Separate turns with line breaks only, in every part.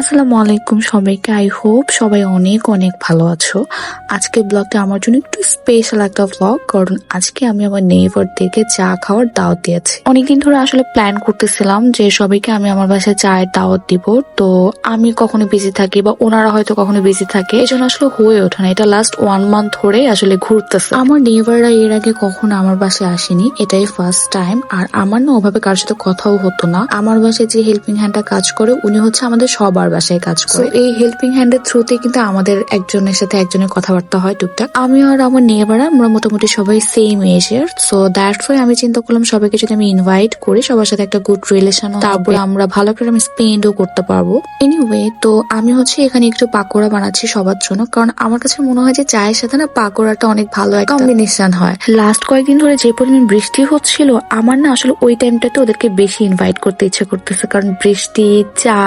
আসসালামু আলাইকুম সবাইকে আই হোপ সবাই অনেক অনেক ভালো আছো। আজকে ব্লগটা আমার জন্য একটু স্পেশাল একটা ব্লগ কারণ আজকে আমি আমার নেইবারদেরকে চা খাওয়ার দাওয়াত দিয়েছি। অনেকদিন ধরে আসলে প্ল্যান করতেছিলাম যে সবাইকে আমি আমার বাসায় চায়ের দাওয়াত দিব, তো আমি কখনো বিজি থাকি বা ওনারা হয়তো কখনো বিজি থাকে এই জন্য আসলে হয়ে ওঠে না। এটা লাস্ট ওয়ান মান্থ ধরে আসলে ঘুরতেছে। আমার নেইবাররা এর আগে কখনো আমার বাসায় আসেনি, এটাই ফার্স্ট টাইম আর আমার না ওভাবে কারোর সাথে কথাও হতো না। আমার বাসায় যে হেল্পিং হ্যান্ডটা কাজ করে, উনি হচ্ছে আমাদের সবার বাসায় কাজ করে। এই হেল্পিং হ্যান্ডের থ্রুতে কিন্তু আমাদের একজনের সাথে একজনের কথাবার্তা হয় টুকটাক। আমি আর আমার নেবার আমরা মোটামুটি সবাই সেম এজের সো দ্যাটস ওয়াই আমি চিন্তা করলাম সবাইকে যদি আমি ইনভাইট করি সবার সাথে একটা গুড রিলেশন তারপরে আমরা ভালো করে আমি স্পেন্ডও করতে পারব। এনিওয়ে তো আমি হচ্ছে এখানে একটু পাকোড়া বানাচ্ছি সবার জন্য। কারণ আমার কাছে মনে হয় যে চায়ের সাথে না পাকোড়াটা অনেক ভালো একটা কম্বিনেশন হয়। লাস্ট কয়েকদিন ধরে যে পরিমাণ বৃষ্টি হচ্ছিল আমার না আসলে ওই টাইমটাতে ওদেরকে বেশি ইনভাইট করতে ইচ্ছে করতেছে। কারণ বৃষ্টি চা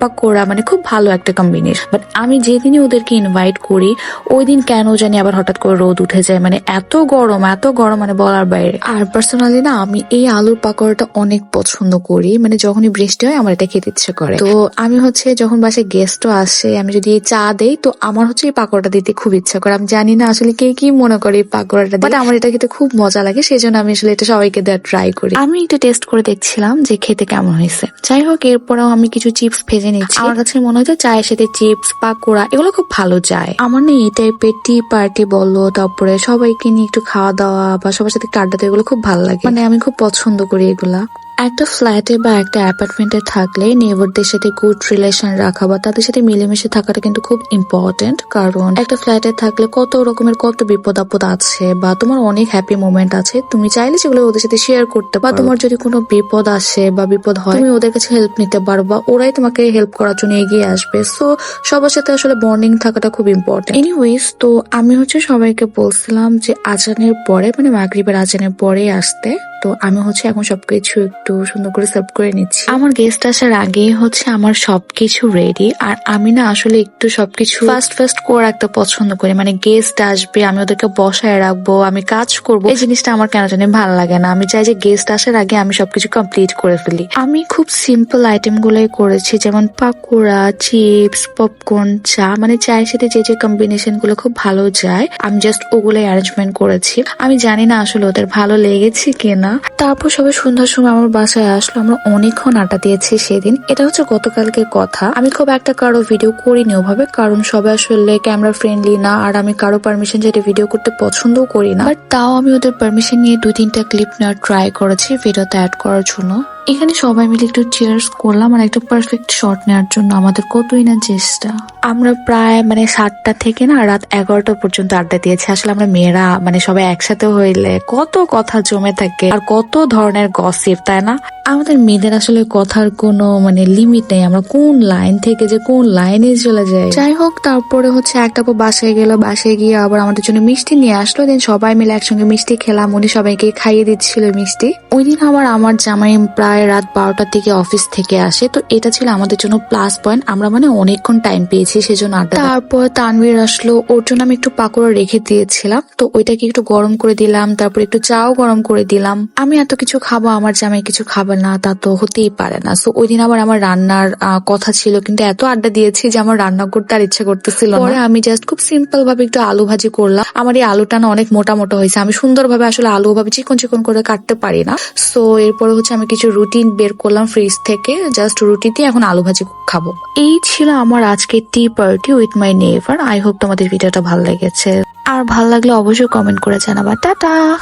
পাকোড়া মানে খুব ভালো একটা কম্বিনেশন বাট আমি যেদিনই ওদেরকে ইনভাইট করি ওই দিন কেন জানি আবার হঠাৎ করে রোদ উঠে যায়। মানে এত গরম এত গরম মানে বলার বাইরে। আর পার্সোনালি না আমি এই আলুর পাকোড়াটা অনেক পছন্দ করি। মানে যখনই বৃষ্টি হয় আমার এটা খেতে ইচ্ছে করে। তো আমি হচ্ছে যখন বাসায় গেস্টও আসে আমি যদি চা দেই তো আমার হচ্ছে এই পাকোড়াটা দিতে খুব ইচ্ছা করে। আমি জানি না আসলে কে কি মনে করে এই পাকোড়াটা বাট আমার এটা খেতে খুব মজা লাগে সেই জন্য আমি আসলে এটা সবাইকে দেওয়া ট্রাই করি। আমি একটু টেস্ট করে দেখছিলাম যে খেতে কেমন হয়েছে। যাই হোক এরপরেও আমি কিছু চিপস ভেজে নিচ্ছি। আমার কাছে মনে হয় যে চায়ের সাথে চিপস, পাকোড়া এগুলো খুব ভালো যায়। আমার না এই টাইপের টি পার্টি বলো, তারপরে সবাইকে নিয়ে একটু খাওয়া দাওয়া বা সবার সাথে একটু আড্ডা দেওয়া এগুলো খুব ভালো লাগে। মানে আমি খুব পছন্দ করি এগুলা। একটা ফ্ল্যাটে বা একটা অ্যাপার্টমেন্টে থাকলে নেবারদের সাথে গুড রিলেশন রাখা বা তাদের সাথে মিলেমিশে থাকাটা কিন্তু খুব ইম্পর্টেন্ট কারণ একটা ফ্ল্যাটে থাকলে কত রকমের, কত বিপদ আপদ আছে বা তোমার অনেক হ্যাপি মোমেন্ট আছে, তুমি চাইলে সেগুলো ওদের সাথে শেয়ার করতে বা তোমার যদি কোনো বিপদ আসে বা বিপদ হয়, তুমি ওদের কাছে হেল্প নিতে পারো বা ওরাই তোমাকে হেল্প করার জন্য এগিয়ে আসবে। সো সবার সাথে আসলে বন্ডিং থাকাটা খুব ইম্পর্টেন্ট এনিওয়েজ তো আমি হচ্ছে সবাইকে বলছিলাম যে আজানের পরে মানে মাগরিবের আজানের পরে আসতে তো আমি হচ্ছে এখন সবকিছু একটু সুন্দর করে সার্ভ করে নিচ্ছি। আমার গেস্ট আসার আগেই হচ্ছে আমার সবকিছু রেডি আর আমি না আসলে একটু সবকিছু ফার্স্ট ফার্স্ট করে রাখতে পছন্দ করি। মানে গেস্ট আসবে, আমি ওদেরকে বসায় রাখব, আমি কাজ করব। এই জিনিসটা আমার কেন জানি ভালো লাগে না। আমি চাই যে গেস্ট আসার আগে আমি সবকিছু কমপ্লিট করে ফেলি। আমি খুব সিম্পল আইটেম গুলোই করেছি, যেমন পাকোড়া চিপস পপকর্ন চা মানে চায়ের সাথে যে যে কম্বিনেশনগুলো খুব ভালো যায়, আমি জাস্ট ওগুলোই অ্যারেঞ্জমেন্ট করেছি। আমি জানি না আসলে ওদের ভালো লেগেছে কিনা। তারপর সবাই সন্ধ্যার সময় আমার বাসায় আসলো। আমরা অনেকক্ষণ আড্ডা দিয়েছি সেদিন। এটা হচ্ছে গতকালকে কথা। আমি খুব একটা কারও ভিডিও করিনি ওভাবে, কারণ সবাই আসলে ক্যামেরা ফ্রেন্ডলি না, আর আমি কারও পারমিশন যেটা ভিডিও করতে পছন্দও করি না। বাট তাও আমি ওদের পারমিশন নিয়ে দুই তিনটা ক্লিপ নেওয়ার ট্রাই করেছি ভিডিওতে অ্যাড করার জন্য। এখানে সবাই মিলে একটু চিয়ার্স করলাম, আর একটা পারফেক্ট শট নেওয়ার জন্য আমাদের কতই না চেষ্টা। আমরা প্রায় মানে সাতটা থেকে না রাত এগারোটা পর্যন্ত আড্ডা দিয়েছি। আসলে আমরা মেয়েরা মানে সবাই একসাথে হইলে কত কথা জমে থাকে আর কত ধরনের গসিপ তাই না? আমাদের মেয়েদের আসলে কথার কোনো মানে লিমিট নেই। আমরা কোন লাইন থেকে যে কোন লাইনে চলে যাই। যাই হোক, তারপরে হচ্ছে একটা পর বাসায় গেল, বাসায় গিয়ে আবার আমাদের জন্য মিষ্টি নিয়ে আসলো। দেন সবাই মিলে একসঙ্গে মিষ্টি খেলাম। উনি সবাইকে খাইয়ে দিচ্ছিল মিষ্টি। ওই দিন আবার আমার জামাই প্রায় রাত বারোটার দিকে অফিস থেকে আসে। তো এটা ছিল আমাদের জন্য প্লাস পয়েন্ট আমরা মানে অনেকক্ষণ টাইম পেয়েছি। সেজন্য আড্ডা তারপর তানভীর আসলো ওর জন্য আমি একটু পাকোড়া রেখে দিয়েছিলাম। তো ওইটাকে একটু গরম করে দিলাম তারপর একটু চাও গরম করে দিলাম। আমি এত কিছু খাব আমার জামাই কিছু খাবে না তা তো হতেই পারে না। সো ওই দিন আবার আমার রান্নার কথা ছিল কিন্তু এত আড্ডা দিয়েছি যে আমার রান্না করতে আর ইচ্ছে করতেছিল পরে আমি জাস্ট খুব সিম্পল ভাবে একটু আলু ভাজি করলাম। আমার এই আলুটা না অনেক মোটা মোটা হয়েছে। আমি সুন্দরভাবে আসলে আলু ভাবে চিকন চিকন করে কাটতে পারি না। সো এরপরে হচ্ছে আমি কিছু রুটি বের করলাম ফ্রিজ থেকে জাস্ট রুটি দিয়ে এখন আলু ভাজি খাব। এই ছিল আমার আজকে tea party with my never I hope তোমাদের ভিডিওটা ভালো লেগেছে। আর ভালো লাগলে অবশ্যই কমেন্ট করে জানাবা। টাটা!